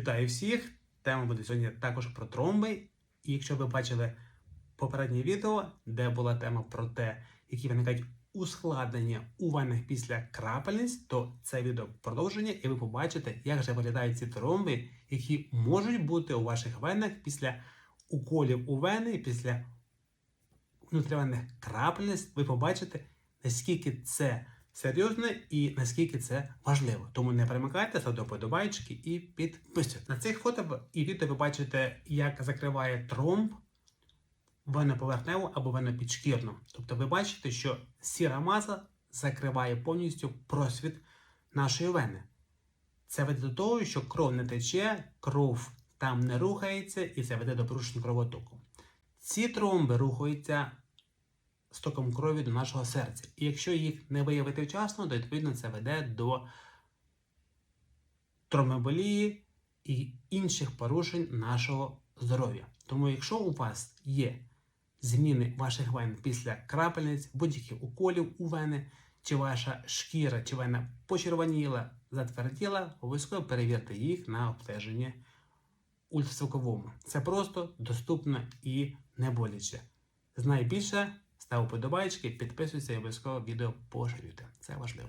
Вітаю всіх! Тема буде сьогодні також про тромби. І якщо ви бачили попереднє відео, де була тема про те, які виникають ускладнення у венах після крапельниць, то це відео продовження, і ви побачите, як же виглядають ці тромби, які можуть бути у ваших венах після уколів у вени, після внутрівенних крапельниць. Ви побачите, наскільки це серйозно і наскільки це важливо. Тому не перемикайте, ставте подобайчики і підписуйтесь. На цих фото і відео ви бачите, як закриває тромб веноповерхневу або венопідшкірну. Тобто ви бачите, що сіра маса закриває повністю просвіт нашої вени. Це веде до того, що кров не тече, кров там не рухається, і це веде до порушення кровотоку. Ці тромби рухаються стоком крові до нашого серця. І якщо їх не виявити вчасно, то відповідно це веде до тромболії і інших порушень нашого здоров'я. Тому, якщо у вас є зміни ваших вен після крапельниць, будь-яких уколів у вени, чи ваша шкіра чи вена почервоніла, затверділа, обов'язково перевірте їх на обстеження ультразвуковому. Це просто доступно і не боляче. Знай більше, став подобайки, підписуйся і обов'язково відео поширюйте. Це важливо.